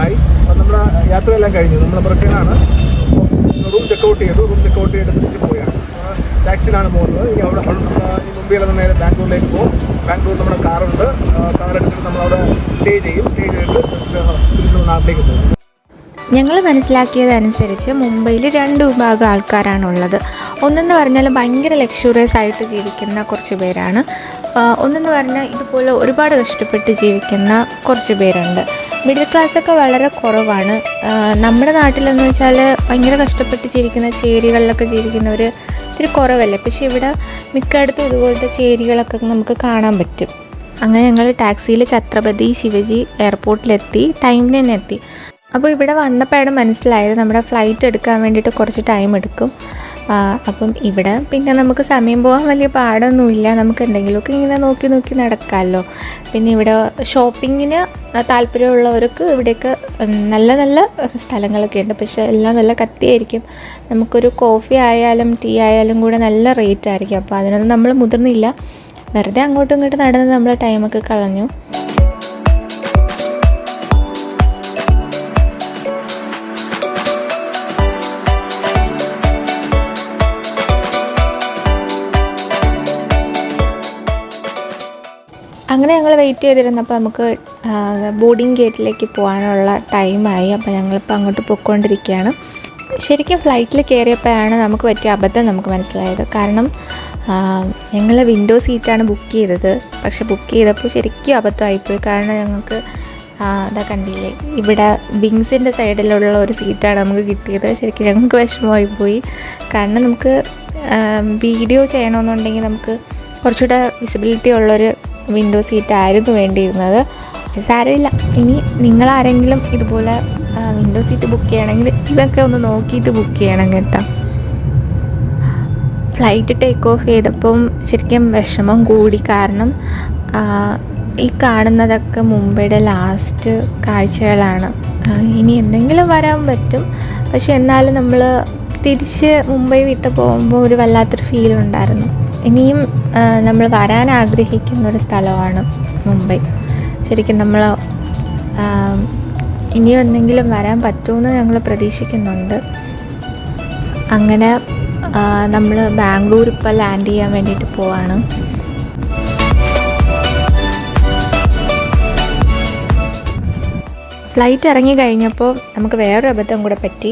ആയി. അപ്പം നമ്മുടെ യാത്രയെല്ലാം കഴിഞ്ഞു. നമ്മൾ ബ്രിട്ടനാണ് റൂം ചെക്കൗട്ട് ചെയ്തു. റൂം ചെക്കൗട്ട് ചെയ്ത് തിരിച്ച് പോവുകയാണ്. ടാക്സിയിലാണ് പോകുന്നത്. ഇനി അവിടെ മുംബൈയിൽ നിന്ന് നേരെ ബാംഗ്ലൂരിലേക്ക് പോകും. ബാംഗ്ലൂർ നമ്മുടെ കാറുണ്ട്. കാർ എടുത്തിട്ട് നമ്മളവിടെ സ്റ്റേ ചെയ്യും. സ്റ്റേ ചെയ്തിട്ട് തിരിച്ച് നാട്ടിലേക്ക് പോകും. ഞങ്ങൾ മനസ്സിലാക്കിയതനുസരിച്ച് മുംബൈയിൽ രണ്ട് വിഭാഗം ആൾക്കാരാണുള്ളത്. ഒന്നെന്ന് പറഞ്ഞാൽ ഭയങ്കര ലക്ഷൂറിയസ് ആയിട്ട് ജീവിക്കുന്ന കുറച്ച് പേരാണ്. ഒന്നെന്ന് പറഞ്ഞാൽ ഇതുപോലെ ഒരുപാട് കഷ്ടപ്പെട്ട് ജീവിക്കുന്ന കുറച്ച് പേരുണ്ട്. മിഡിൽ ക്ലാസ് ഒക്കെ വളരെ കുറവാണ്. നമ്മുടെ നാട്ടിലെന്ന് വെച്ചാൽ ഭയങ്കര കഷ്ടപ്പെട്ട് ജീവിക്കുന്ന ചേരികളിലൊക്കെ ജീവിക്കുന്നവർ ഇത്തിരി കുറവല്ലേ? പക്ഷേ ഇവിടെ മിക്കയിടത്തും ഇതുപോലത്തെ ചേരികളൊക്കെ നമുക്ക് കാണാൻ പറ്റും. അങ്ങനെ ഞങ്ങൾ ടാക്സിയിൽ ഛത്രപതി ശിവജി എയർപോർട്ടിലെത്തി ടൈമിന് തന്നെ എത്തി. അപ്പോൾ ഇവിടെ വന്നപ്പോഴാണ് മനസ്സിലായത് നമ്മുടെ ഫ്ലൈറ്റ് എടുക്കാൻ വേണ്ടിയിട്ട് കുറച്ച് ടൈം എടുക്കും. അപ്പം ഇവിടെ പിന്നെ നമുക്ക് സമയം പോകാൻ വലിയ പാടൊന്നുമില്ല. നമുക്ക് എന്തെങ്കിലുമൊക്കെ ഇങ്ങനെ നോക്കി നോക്കി നടക്കാമല്ലോ പിന്നെ ഇവിടെ ഷോപ്പിങ്ങിന് താല്പര്യമുള്ളവർക്ക് ഇവിടെയൊക്കെ നല്ല നല്ല സ്ഥലങ്ങളൊക്കെ ഉണ്ട്. പക്ഷേ എല്ലാം നല്ല കത്തിയായിരിക്കും. നമുക്കൊരു കോഫി ആയാലും ടീ ആയാലും കൂടെ നല്ല റേറ്റ് ആയിരിക്കും. അപ്പോൾ അതിനൊന്നും നമ്മൾ മുതിർന്നില്ല. വെറുതെ അങ്ങോട്ടും ഇങ്ങോട്ടും നടന്ന് നമ്മൾ ടൈമൊക്കെ കളഞ്ഞു. അങ്ങനെ ഞങ്ങൾ വെയിറ്റ് ചെയ്തിരുന്നപ്പോൾ നമുക്ക് ബോർഡിംഗ് ഗേറ്റിലേക്ക് പോകാനുള്ള ടൈമായി അപ്പോൾ ഞങ്ങളിപ്പോൾ അങ്ങോട്ട് പോയിക്കൊണ്ടിരിക്കുകയാണ്. ശരിക്കും ഫ്ലൈറ്റിൽ കയറിയപ്പോഴാണ് നമുക്ക് പറ്റിയ അബദ്ധം നമുക്ക് മനസ്സിലായത്. കാരണം ഞങ്ങൾ വിൻഡോ സീറ്റാണ് ബുക്ക് ചെയ്തത്. പക്ഷെ ബുക്ക് ചെയ്തപ്പോൾ ശരിക്കും അബദ്ധമായിപ്പോയി. കാരണം ഞങ്ങൾക്ക് അതാ കണ്ടില്ലേ? ഇവിടെ വിങ്സിന്റെ സൈഡിലുള്ള ഒരു സീറ്റാണ് നമുക്ക് കിട്ടിയത്. ശരിക്കും ഞങ്ങൾക്ക് വിഷമമായി പോയി കാരണം നമുക്ക് വീഡിയോ ചെയ്യണമെന്നുണ്ടെങ്കിൽ നമുക്ക് കുറച്ചുകൂടെ വിസിബിലിറ്റി ഉള്ളൊരു വിൻഡോ സീറ്റ് ആയിരുന്നു വേണ്ടിയിരുന്നത്. സാരമില്ല. ഇനി നിങ്ങളാരെങ്കിലും ഇതുപോലെ വിൻഡോ സീറ്റ് ബുക്ക് ചെയ്യണമെങ്കിൽ ഇതൊക്കെ ഒന്ന് നോക്കിയിട്ട് ബുക്ക് ചെയ്യണം കേട്ടോ. ഫ്ലൈറ്റ് ടേക്ക് ഓഫ് ചെയ്തപ്പം ശരിക്കും വിഷമം കൂടി. കാരണം ഈ കാണുന്നതൊക്കെ മുംബൈയുടെ ലാസ്റ്റ് കാഴ്ചകളാണ്. ഇനി എന്തെങ്കിലും വരാൻ പറ്റും. പക്ഷെ എന്നാലും നമ്മൾ തിരിച്ച് മുംബൈ വിട്ട് പോകുമ്പോൾ ഒരു വല്ലാത്തൊരു ഫീൽ ഉണ്ടായിരുന്നു. ഇനിയും നമ്മൾ വരാൻ ആഗ്രഹിക്കുന്ന ഒരു സ്ഥലമാണ് മുംബൈ. ശരിക്കും നമ്മൾ ഇനിയും എന്തെങ്കിലും വരാൻ പറ്റുമെന്ന് ഞങ്ങൾ പ്രതീക്ഷിക്കുന്നുണ്ട്. അങ്ങനെ നമ്മൾ ബാംഗ്ലൂർ ഇപ്പോൾ ലാൻഡ് ചെയ്യാൻ വേണ്ടിയിട്ട് പോവാണ്. ഫ്ലൈറ്റ് ഇറങ്ങി കഴിഞ്ഞപ്പോൾ നമുക്ക് വേറൊരു അബദ്ധം കൂടെ പറ്റി.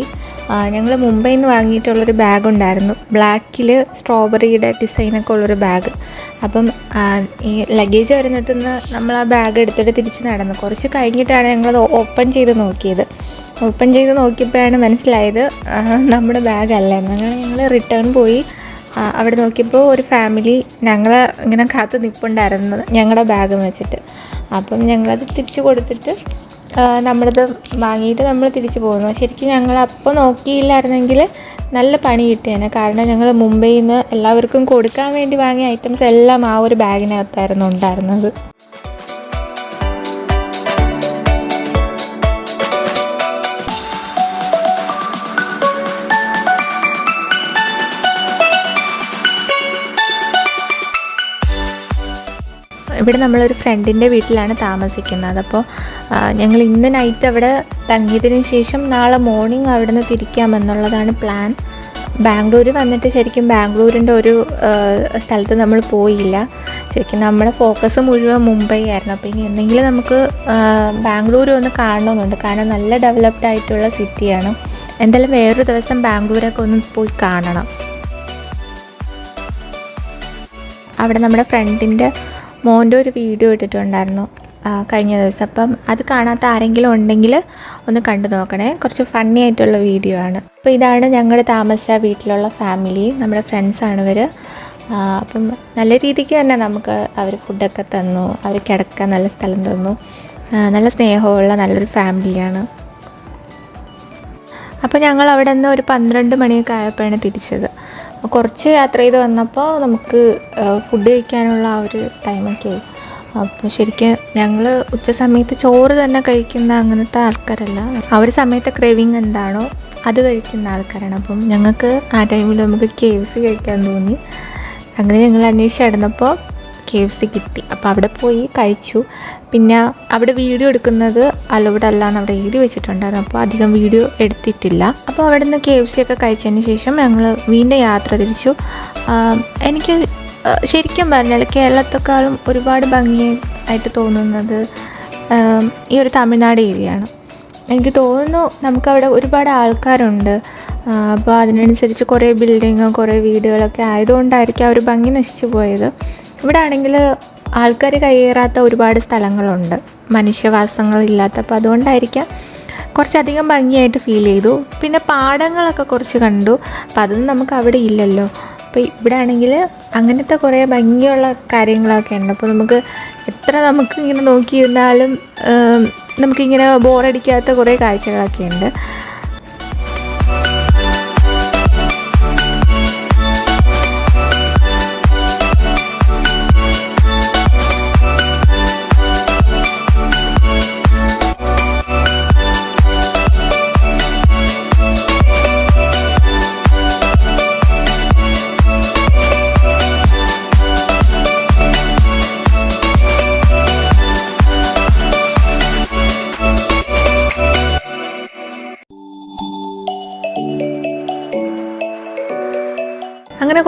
ഞങ്ങൾ മുംബൈയിൽ നിന്ന് വാങ്ങിയിട്ടുള്ളൊരു ബാഗ് ഉണ്ടായിരുന്നു. ബ്ലാക്കിൽ സ്ട്രോബെറിയുടെ ഡിസൈനൊക്കെ ഉള്ളൊരു ബാഗ് അപ്പം ഈ ലഗേജ് വരുന്നിടത്ത് നിന്ന് നമ്മൾ ആ ബാഗ് എടുത്തിട്ട് തിരിച്ച് നടന്നു. കുറച്ച് കഴിഞ്ഞിട്ടാണ് ഞങ്ങളത് ഓപ്പൺ ചെയ്ത് നോക്കിയത്. ഓപ്പൺ ചെയ്ത് നോക്കിയപ്പോഴാണ് മനസ്സിലായത് നമ്മുടെ ബാഗ് അല്ല. അങ്ങനെ ഞങ്ങൾ റിട്ടേൺ പോയി. അവിടെ നോക്കിയപ്പോൾ ഒരു ഫാമിലി ഞങ്ങൾ ഇങ്ങനെ കാത്ത് നിൽപ്പുണ്ടായിരുന്നത് ഞങ്ങളുടെ ബാഗ് വെച്ചിട്ട്. അപ്പം ഞങ്ങളത് തിരിച്ചു കൊടുത്തിട്ട് നമ്മളത് വാങ്ങിയിട്ട് നമ്മൾ തിരിച്ചു പോകുന്നു. ശരിക്കും ഞങ്ങൾ അപ്പോൾ നോക്കിയില്ലായിരുന്നെങ്കിൽ നല്ല പണി കിട്ടിയേനെ. കാരണം ഞങ്ങൾ മുംബൈയിൽ നിന്ന് എല്ലാവർക്കും കൊടുക്കാൻ വേണ്ടി വാങ്ങിയ ഐറ്റംസ് എല്ലാം ആ ഒരു ബാഗിനകത്തായിരുന്നു ഉണ്ടായിരുന്നത്. ഇവിടെ നമ്മളൊരു ഫ്രണ്ടിന്റെ വീട്ടിലാണ് താമസിക്കുന്നത്. അപ്പോൾ ഞങ്ങൾ ഇന്ന് നൈറ്റ് അവിടെ തങ്ങിയതിന് ശേഷം നാളെ മോർണിംഗ് അവിടെ നിന്ന് തിരിക്കാമെന്നുള്ളതാണ് പ്ലാൻ ബാംഗ്ലൂർ വന്നിട്ട് ശരിക്കും ബാംഗ്ലൂരിന്റെ ഒരു സ്ഥലത്ത് നമ്മൾ പോയില്ല. ശരിക്കും നമ്മുടെ ഫോക്കസ് മുഴുവൻ മുംബൈ ആയിരുന്നു. അപ്പോൾ ഇനി എന്തെങ്കിലും നമുക്ക് ബാംഗ്ലൂർ ഒന്ന് കാണണമെന്നുണ്ട് കാരണം നല്ല ഡെവലപ്ഡ് ആയിട്ടുള്ള സിറ്റിയാണ് എന്തായാലും വേറൊരു ദിവസം ബാംഗ്ലൂരൊക്കെ ഒന്ന് പോയി കാണണം. അവിടെ നമ്മുടെ ഫ്രണ്ടിന്റെ മോന്റെ ഒരു വീഡിയോ ഇട്ടിട്ടുണ്ടായിരുന്നു കഴിഞ്ഞ ദിവസം. അപ്പം അത് കാണാത്ത ആരെങ്കിലും ഉണ്ടെങ്കിൽ ഒന്ന് കണ്ടു നോക്കണേ. കുറച്ച് ഫണ്ണി ആയിട്ടുള്ള വീഡിയോ ആണ്. അപ്പോൾ ഇതാണ് ഞങ്ങൾ താമസിച്ച വീട്ടിലുള്ള ഫാമിലി നമ്മുടെ ഫ്രണ്ട്സാണ് ഇവർ അപ്പം നല്ല രീതിക്ക് തന്നെ നമുക്ക് അവർ ഫുഡൊക്കെ തന്നു. അവർ കിടക്കാൻ നല്ല സ്ഥലം തന്നു. നല്ല സ്നേഹമുള്ള നല്ലൊരു ഫാമിലിയാണ് അപ്പോൾ ഞങ്ങൾ അവിടെ നിന്ന് ഒരു പന്ത്രണ്ട് മണിയൊക്കെ ആയപ്പോഴാണ് തിരിച്ചത്. കുറച്ച് യാത്ര ചെയ്ത് വന്നപ്പോൾ നമുക്ക് ഫുഡ് കഴിക്കാനുള്ള ആ ഒരു ടൈമൊക്കെ ആയി. അപ്പോൾ ശരിക്കും ഞങ്ങൾ ഉച്ച സമയത്ത് ചോറ് തന്നെ കഴിക്കുന്ന അങ്ങനത്തെ ആൾക്കാരല്ല. ആ ഒരു സമയത്തെ ക്രേവിങ് എന്താണോ അത് കഴിക്കുന്ന ആൾക്കാരാണ്. അപ്പം ഞങ്ങൾക്ക് ആ ടൈമിൽ നമുക്ക് കെ കഴിക്കാൻ തോന്നി. അങ്ങനെ ഞങ്ങൾ അന്വേഷിച്ച് നടന്നപ്പോൾ കെ സി കിട്ടി. അപ്പോൾ അവിടെ പോയി കഴിച്ചു. പിന്നെ അവിടെ വീഡിയോ എടുക്കുന്നത് അലൗഡ് അല്ലാന്ന് അവിടെ എഴുതി വെച്ചിട്ടുണ്ടായിരുന്നു. അപ്പോൾ അധികം വീഡിയോ എടുത്തിട്ടില്ല. അപ്പോൾ അവിടെ നിന്ന് കെ എഫ് സി ഒക്കെ കഴിച്ചതിന് ശേഷം ഞങ്ങൾ വീണ്ടും യാത്ര തിരിച്ചു. എനിക്ക് ശരിക്കും പറഞ്ഞാൽ കേരളത്തെക്കാളും ഒരുപാട് ഭംഗിയായിട്ട് തോന്നുന്നത് ഈ ഒരു തമിഴ്നാട് ഏരിയയാണ്. എനിക്ക് തോന്നുന്നു നമുക്കവിടെ ഒരുപാട് ആൾക്കാരുണ്ട്. അപ്പോൾ അതിനനുസരിച്ച് കുറേ ബിൽഡിങ്ങും കുറേ വീടുകളൊക്കെ ആയതുകൊണ്ടായിരിക്കും ആ ഒരു ഭംഗി നശിച്ചു പോയത്. ഇവിടെ ആണെങ്കിൽ ആൾക്കാർ കയ്യേറാത്ത ഒരുപാട് സ്ഥലങ്ങളുണ്ട്. മനുഷ്യവാസങ്ങളില്ലാത്ത അപ്പോൾ അതുകൊണ്ടായിരിക്കാം കുറച്ചധികം ഭംഗിയായിട്ട് ഫീൽ ചെയ്തു. പിന്നെ പാടങ്ങളൊക്കെ കുറച്ച് കണ്ടു. അപ്പോൾ അതൊന്നും നമുക്ക് അവിടെ ഇല്ലല്ലോ. അപ്പോൾ ഇവിടെ ആണെങ്കിൽ അങ്ങനത്തെ കുറേ ഭംഗിയുള്ള കാര്യങ്ങളൊക്കെ ഉണ്ട്. അപ്പോൾ നമുക്ക് എത്ര നമുക്ക് ഇങ്ങനെ നോക്കിയിരുന്നാലും നമുക്കിങ്ങനെ ബോറടിക്കാത്ത കുറേ കാഴ്ചകളൊക്കെ ഉണ്ട്.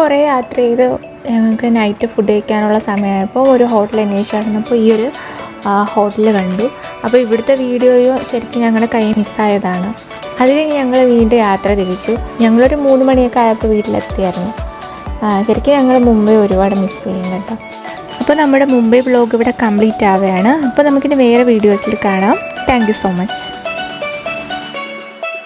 കുറേ യാത്ര ചെയ്ത് ഞങ്ങൾക്ക് നൈറ്റ് ഫുഡ് കഴിക്കാനുള്ള സമയമായപ്പോൾ ഒരു ഹോട്ടൽ അന്വേഷിച്ചായിരുന്നു അപ്പോൾ ഈ ഒരു ഹോട്ടൽ കണ്ടു. അപ്പോൾ ഇവിടുത്തെ വീഡിയോയോ ശരിക്കും ഞങ്ങളുടെ കൈ മിസ്സായതാണ് അത് കഴിഞ്ഞ് ഞങ്ങൾ വീണ്ടും യാത്ര തിരിച്ചു. ഞങ്ങളൊരു മൂന്ന് മണിയൊക്കെ ആയപ്പോൾ വീട്ടിലെത്തിയായിരുന്നു. ശരിക്കും ഞങ്ങൾ മുംബൈ ഒരുപാട് മിസ് ചെയ്യും കേട്ടോ. അപ്പോൾ നമ്മുടെ മുംബൈ ബ്ലോഗ് ഇവിടെ കംപ്ലീറ്റ് ആവുകയാണ്. അപ്പോൾ നമുക്കിനി വേറെ വീഡിയോസിൽ കാണാം. Thank so much